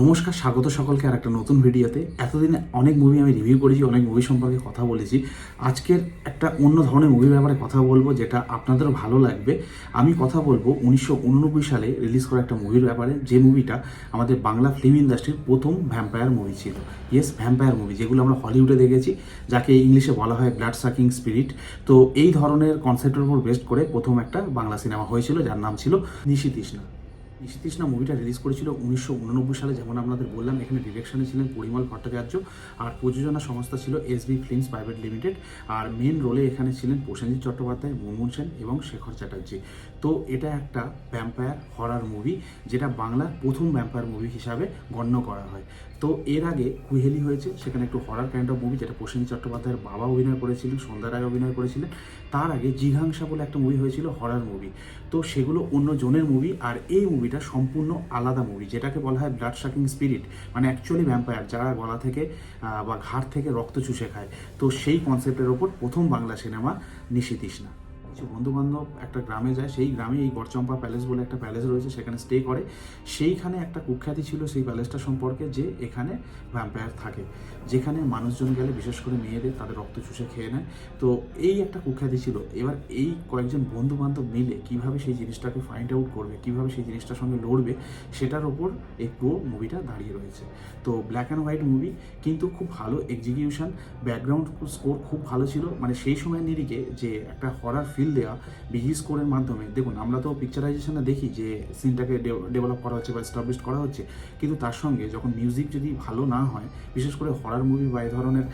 নমস্কার, স্বাগত সকলকে আর একটা নতুন ভিডিওতে। এতদিনে অনেক মুভি আমি রিভিউ করেছি, অনেক মুভি সম্পর্কে কথা বলেছি। আজকের একটা অন্য ধরনের মুভির ব্যাপারে কথা বলব, যেটা আপনাদেরও ভালো লাগবে। আমি কথা বলব উনিশশো উননব্বই সালে রিলিজ করা একটা মুভির ব্যাপারে। যে মুভিটা আমাদের বাংলা ফিল্ম ইন্ডাস্ট্রির প্রথম ভ্যাম্পায়ার মুভি ছিল। ইয়েস ভ্যাম্পায়ার মুভি যেগুলো আমরা হলিউডে দেখেছি, যাকে ইংলিশে বলা হয় ব্লাড সাকিং স্পিরিট তো এই ধরনের কনসেপ্টের উপর বেস্ট করে প্রথম একটা বাংলা সিনেমা হয়েছিল, যার নাম ছিল নিশি তৃষ্ণা। নিশীতৃষ্ণা মুভিটা রিলিজ করেছিল উনিশশো উননব্বই সালে, যেমন আপনাদের বললাম, এখানে ডিরেকশনে ছিলেন পরিমল ভট্টাচার্য আর প্রযোজনা সংস্থা ছিল S B films private limited আর মেন রোলে এখানে ছিলেন প্রসেনজিৎ চট্টোপাধ্যায়, মুনমুন সেন এবং শেখর চ্যাটার্জি। তো এটা একটা ভ্যাম্পায়ার হরার মুভি যেটা বাংলার প্রথম ভ্যাম্পায়ার মুভি হিসাবে গণ্য করা হয়। তো এর আগে কুহেলি হয়েছে, সেখানে একটু হরার কাইন্ড অফ মুভি যেটা প্রসেনজিৎ চট্টোপাধ্যায়ের বাবা অভিনয় করেছিলেন, সন্ধ্যা রায় অভিনয় করেছিলেন। তার আগে জিঘাংসা বলে একটা মুভি হয়েছিল হরার মুভি তো সেগুলো অন্য জনের মুভি আর এই মুভিটা সম্পূর্ণ আলাদা মুভি যেটাকে বলা হয় ব্লাড শাকিং স্পিরিট মানে অ্যাকচুয়ালি ভ্যাম্পায়ার যারা গলা থেকে বা ঘাড় থেকে রক্ত চুষে খায়। তো সেই কনসেপ্টের ওপর প্রথম বাংলা সিনেমা নিশীতৃষ্ণা কিছু বন্ধু বান্ধব একটা গ্রামে যায়, সেই গ্রামে এই গড়চম্পা প্যালেস বলে একটা প্যালেস রয়েছে, সেখানে স্টে করে। সেইখানে একটা কুখ্যাতি ছিল সেই প্যালেসটা সম্পর্কে যে এখানে ভ্যাম্পায়ার থাকে। যেখানে মানুষজন গেলে, বিশেষ করে মেয়েদের, তাদের রক্ত চুষে খেয়ে নেয়। তো এই একটা কুখ্যাতি ছিল। এবার এই কয়েকজন বন্ধু বান্ধব মিলে কীভাবে সেই জিনিসটাকে ফাইন্ড আউট করবে, কীভাবে সেই জিনিসটার সঙ্গে লড়বে, সেটার ওপর এই পুরো মুভিটা দাঁড়িয়ে রয়েছে। তো ব্ল্যাক অ্যান্ড হোয়াইট মুভি কিন্তু খুব ভালো এক্সিকিউশন ব্যাকগ্রাউন্ড স্কোর খুব ভালো ছিল। মানে সেই সময় নিরিখে যে একটা হরার ফিল দেওয়া বিহি স্কোরের মাধ্যমে, দেখুন, আমরা তো পিকচারাইজেশনে দেখি যে সিনটাকে ডেভেলপ করা হচ্ছে বা এস্টাবলিশ করা হচ্ছে, কিন্তু তার সঙ্গে যখন মিউজিক যদি ভালো না হয়, বিশেষ করে হরার মুভি বা এই ধরনের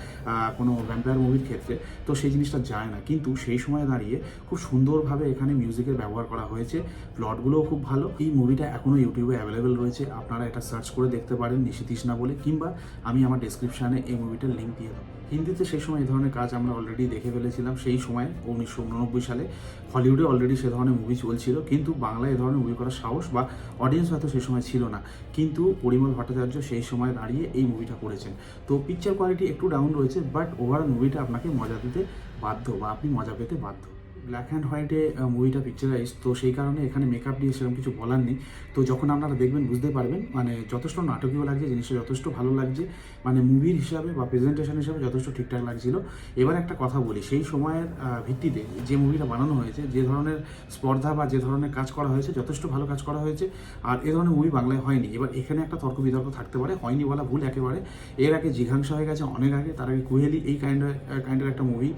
কোনো ভ্যাম্পায়ার মুভির ক্ষেত্রে, তো সেই জিনিসটা যায় না। কিন্তু সেই সময় দাঁড়িয়ে খুব সুন্দরভাবে এখানে মিউজিকের ব্যবহার করা হয়েছে। প্লটগুলোও খুব ভালো। এই মুভিটা এখনও ইউটিউবে অ্যাভেলেবেল রয়েছে। আপনারা এটা সার্চ করে দেখতে পারেন নিশিতৃষ্ণা বলে, কিংবা আমি আমার ডেসক্রিপশানে এই মুভিটার লিঙ্ক দিয়ে দেবো। হিন্দিতে সেই সময় এই ধরনের কাজ আমরা অলরেডি দেখে ফেলেছিলাম, সেই সময় উনিশশো উননব্বই সালে হলিউডে অলরেডি সে ধরনের মুভি চলছিল, কিন্তু বাংলায় এ ধরনের মুভি করার সাহস বা অডিয়েন্স হয়তো সেই সময় ছিল না। কিন্তু পরিমল ভট্টাচার্য সেই সময় দাঁড়িয়ে এই মুভিটা করেছেন। তো পিকচার কোয়ালিটি একটু ডাউন রয়েছে বাট ওভারঅল মুভিটা আপনাকে মজা দিতে বাধ্য বা আপনি মজা পেতে বাধ্য। ব্ল্যাক অ্যান্ড হোয়াইটে মুভিটা পিকচারাইজ তো সেই কারণে এখানে মেকআপ নিয়ে সেরকম কিছু বলার নেই। তো যখন আপনারা দেখবেন, বুঝতে পারবেন মানে যথেষ্ট নাটকীয় লাগছে, জিনিসটা যথেষ্ট ভালো লাগছে মানে মুভির হিসাবে বা প্রেজেন্টেশন হিসাবে যথেষ্ট ঠিকঠাক লাগছিল। এবার একটা কথা বলি, সেই সময়ের ভিত্তিতে যে মুভিটা বানানো হয়েছে, যে ধরনের স্পর্ধা বা যে ধরনের কাজ করা হয়েছে, যথেষ্ট ভালো কাজ করা হয়েছে, আর এ ধরনের মুভি বাংলায় হয়নি। এবার এখানে একটা তর্ক বিতর্ক থাকতে পারে, হয়নি বলা ভুল একেবারে। এর আগে জিঘাংসা হয়ে গেছে অনেক আগে, তার আগে কুহেলি, এই কাইন্ডের কাইন্ডের একটা মুভি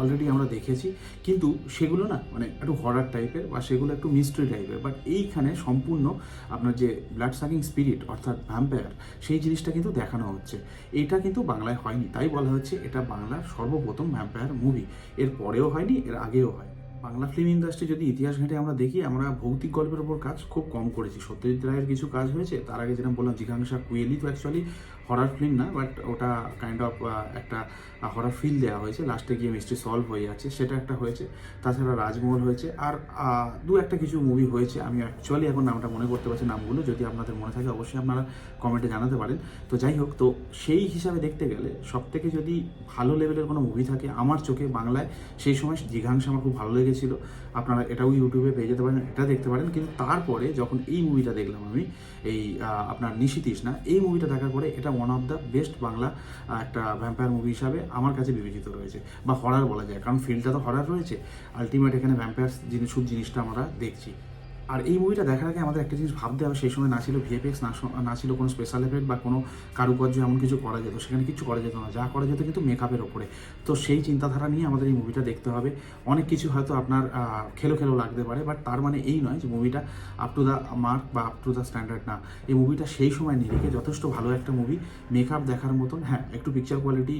অলরেডি আমরা দেখেছি। কিন্তু সেগুলো না মানে একটু হরার টাইপের বা সেগুলো একটু মিস্ট্রি টাইপের বাট এইখানে সম্পূর্ণ আপনার যে ব্লাড সাকিং স্পিরিট অর্থাৎ ভ্যাম্পায়ার সেই জিনিসটা কিন্তু দেখানো হচ্ছে। এটা কিন্তু বাংলায় হয়নি। তাই বলা হচ্ছে এটা বাংলার সর্বপ্রথম ভ্যাম্পায়ার মুভি এর পরেও হয়নি, এর আগেও হয়। বাংলা ফিল্ম ইন্ডাস্ট্রি যদি ইতিহাস ঘেঁটে আমরা দেখি, আমরা ভৌতিক গল্পের উপর কাজ খুব কম করেছি। সত্যজিৎ রায়ের কিছু কাজ হয়েছে, তার আগে যেরকম বললাম, জিঘাংসা কুয়েলি তো অ্যাকচুয়ালি হরার ফিল্ম না বাট ওটা কাইন্ড অফ একটা হরার ফিল দেওয়া হয়েছে। লাস্টে গিয়ে মিস্ট্রি সলভ হয়ে যাচ্ছে, সেটা একটা হয়েছে। তাছাড়া রাজমহল হয়েছে, আর দু একটা কিছু মুভি হয়েছে। আমি অ্যাকচুয়ালি এখন নামটা মনে করতে পারছি নামগুলো, যদি আপনাদের মনে থাকে অবশ্যই আপনারা কমেন্টে জানাতে পারেন। তো যাই হোক, তো সেই হিসাবে দেখতে গেলে সব থেকে যদি ভালো লেভেলের কোনো মুভি থাকে, আমার চোখে বাংলায় সেই সময় জিঘাংশ আমার খুব ভালো লেগেছিল। আপনারা এটাও ইউটিউবে পেয়ে যেতে পারেন, এটা দেখতে পারেন। কিন্তু তারপরে যখন এই মুভিটা দেখলাম আমি, এই আপনার আপনার নিশিতৃষ্ণা এই মুভিটা দেখার পরে এটা one of the best Bangla একটা ভ্যাম্পায়ার মুভি হিসাবে আমার কাছে বিবেচিত রয়েছে। বা হরার বলা যায়, কারণ ফিল্ডটা তো হরার রয়েছে। আলটিমেট এখানে ভ্যাম্পায়ার জিনিস জিনিসটা আমরা দেখছি। আর এই মুভিটা দেখার আগে আমাদের একটা জিনিস ভাবতে হবে, সেই সময় না ছিল ভিএফএক্স না না ছিল কোনো স্পেশাল এফেক্ট বা কোনো কারুকার্য এমন কিছু করা যেত। সেখানে কিছু করা যেত না। যা করা যেত কিন্তু মেকআপের ওপরে। তো সেই চিন্তাধারা নিয়ে আমাদের এই মুভিটা দেখতে হবে। অনেক কিছু হয়তো আপনার খেলো খেলো লাগতে পারে বাট তার মানে এই নয় যে মুভিটা আপ টু দ্য মার্ক বা আপ টু দ্য স্ট্যান্ডার্ড না। এই মুভিটা সেই সময় নিরিখে যথেষ্ট ভালো একটা মুভি মেকআপ দেখার মতন হ্যাঁ একটু পিকচার কোয়ালিটি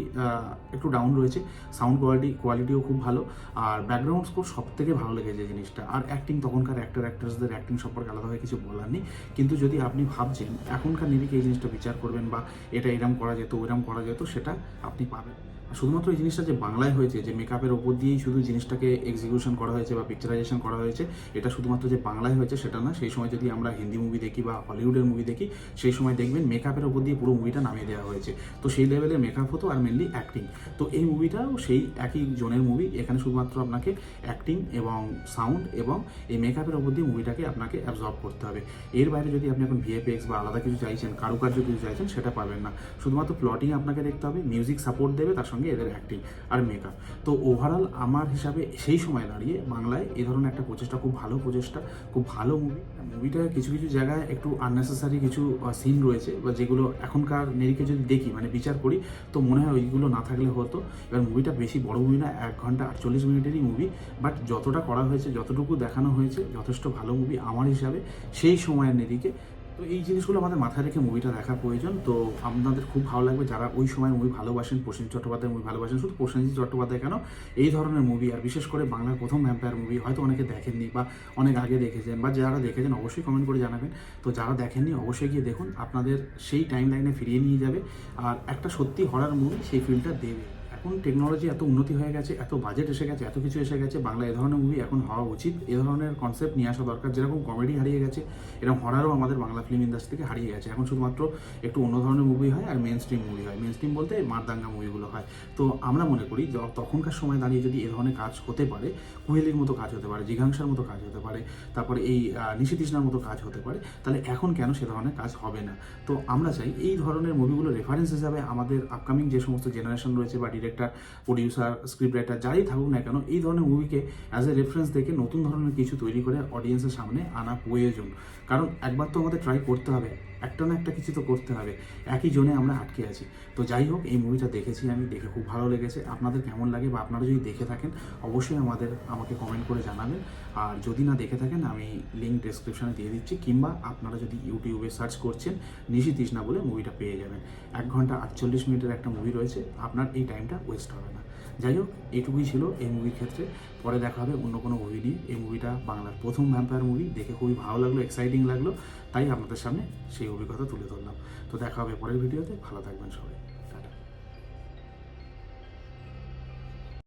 একটু ডাউন রয়েছে। সাউন্ড কোয়ালিটি কোয়ালিটিও খুব ভালো। আর ব্যাকগ্রাউন্ড স্কোর সব থেকে ভালো লেগেছে জিনিসটা। আর অ্যাক্টিং তখনকার অ্যাক্টর অ্যাক্ট্রেসদের অ্যাক্টিং সম্পর্কে আলাদাভাবে কিছু বলার নেই। কিন্তু যদি আপনি ভাবছেন, এখনকার নিরিখে এই জিনিসটা বিচার করবেন বা এটা এরম করা যেত ওইরম করা যেত, সেটা আপনি পাবেন। শুধুমাত্র এই জিনিসটা যে বাংলায় হয়েছে, যে মেকআপের ওপর দিয়েই শুধু জিনিসটাকে এক্সিকিউশন করা হয়েছে বা পিকচারাইজেশন করা হয়েছে, এটা শুধুমাত্র যে বাংলায় হয়েছে সেটা না, সেই সময় যদি আমরা হিন্দি মুভি দেখি বা হলিউডের মুভি দেখি, সেই সময় দেখবেন মেকআপের ওপর দিয়ে পুরো মুভিটা নামিয়ে দেওয়া হয়েছে। তো সেই লেভেলের মেকআপ হতো আর মেনলি অ্যাক্টিং তো এই মুভিটাও সেই একই জনের মুভি এখানে শুধুমাত্র আপনাকে অ্যাক্টিং এবং সাউন্ড এবং এই মেকআপের ওপর দিয়ে মুভিটাকে আপনাকে অ্যাবজর্ব করতে হবে। এর বাইরে যদি আপনি এখন ভিএফএক্স বা আলাদা কিছু চাইছেন, কারুকার্য কিছু চাইছেন, সেটা পাবেন না। শুধুমাত্র প্লটিং আপনাকে দেখতে হবে মিউজিক সাপোর্ট দেবে, তার সঙ্গে এদের অ্যাক্টিং আর মেকআপ তো ওভারঅল আমার হিসাবে সেই সময় দাঁড়িয়ে বাংলায় এই ধরনের একটা প্রচেষ্টা, খুব ভালো প্রচেষ্টা, খুব ভালো মুভি মুভিটা কিছু কিছু জায়গায় একটু আননেসেসারি কিছু সিন রয়েছে বা যেগুলো এখনকার নিরিখে যদি দেখি মানে বিচার করি, তো মনে হয় ওইগুলো না থাকলে হতো। এবার মুভিটা বেশি বড় মুভি না, এক ঘণ্টা আটচল্লিশ মিনিটেরই মুভি বাট যতটা করা হয়েছে, যতটুকু দেখানো হয়েছে, যথেষ্ট ভালো মুভি আমার হিসাবে সেই সময়ের নিরিখে তো এই জিনিসগুলো আমাদের মাথায় রেখে মুভিটা দেখা প্রয়োজন। তো আপনাদের খুব ভালো লাগবে যারা ওই সময় মুভি ভালোবাসেন প্রসেনজিৎ চট্টোপাধ্যায় মুভি ভালোবাসেন। শুধু প্রসেনজিৎ চট্টোপাধ্যায় কেন? এই ধরনের মুভি আর বিশেষ করে বাংলার প্রথম ভ্যাম্পায়ার মুভি হয়তো অনেকে দেখেননি বা অনেক আগে দেখেছেন বা যারা দেখেছেন অবশ্যই কমেন্ট করে জানাবেন। তো যারা দেখেননি, অবশ্যই গিয়ে দেখুন। আপনাদের সেই টাইম লাইনে ফিরিয়ে নিয়ে যাবে। আর একটা সত্যি হরার মুভি সেই ফিলটা দেবে। এখন টেকনোলজি এত উন্নতি হয়ে গেছে, এত বাজেট এসে গেছে, এত কিছু এসে গেছে বাংলা এ ধরনের মুভি এখন হওয়া উচিত। এ ধরনের কনসেপ্ট নিয়ে আসা দরকার, যেরকম কমেডি হারিয়ে গেছে, এরকম হরারও আমাদের বাংলা ফিল্ম ইন্ডাস্ট্রি থেকে হারিয়ে গেছে। এখন শুধুমাত্র একটু অন্য ধরনের মুভি হয় আর মেন স্ট্রিম মুভি হয়। মেন স্ট্রিম বলতে মারদাঙ্গা মুভিগুলো হয়। তো আমরা মনে করি তখনকার সময় দাঁড়িয়ে যদি এ ধরনের কাজ হতে পারে, কুহেলির মতো কাজ হতে পারে, জিঘাংসার মতো কাজ হতে পারে, তারপরে এই নিশিতৃষ্ণার মতো কাজ হতে পারে, তাহলে এখন কেন সে ধরনের কাজ হবে না? তো আমরা চাই এই ধরনের মুভিগুলো রেফারেন্স হিসাবে আমাদের আপকামিং যে সমস্ত জেনারেশন রয়েছে বা ডিরেক্টর প্রডিউসার স্ক্রিপ্ট রাইটার যাই থাকুক না কেন, এই ধরনের মুভিকে অ্যাজ এ রেফারেন্স দেখে নতুন ধরনের কিছু তৈরি করে অডিয়েন্সের সামনে আনা প্রয়োজন। কারণ একবার তো আমাদের ট্রাই করতে হবে, একটা না একটা কিছু তো করতে হবে, একই জোনে আমরা আটকে আছি। তো যাই হোক, এই মুভিটা দেখেছি আমি, দেখে খুব ভালো লেগেছে। আপনাদের কেমন লাগে বা আপনারা যদি দেখে থাকেন, অবশ্যই আমাদের, আমাকে কমেন্ট করে জানাবেন। আর যদি না দেখে থাকেন, আমি লিঙ্ক ডেসক্রিপশনে দিয়ে দিচ্ছি, কিংবা আপনারা যদি ইউটিউবে সার্চ করছেন নিশি তৃষ্ণা বলে মুভিটা পেয়ে যাবেন। এক ঘণ্টা আটচল্লিশ মিনিটের একটা মুভি রয়েছে, আপনার এই টাইমটা ওয়েস্ট হবে না। যাই হোক, এটুকুই ছিল এই মুভির ক্ষেত্রে। পরে দেখা হবে অন্য কোনো মুভি নিয়ে। এই মুভিটা বাংলার প্রথম ভ্যাম্পায়ার মুভি দেখে খুবই ভালো লাগল এক্সাইটিং লাগল। তাই আপনাদের সামনে সেই অভিজ্ঞতা তুলে ধরলাম। তো দেখা হবে পরের ভিডিওতে ভালো থাকবেন সবাই।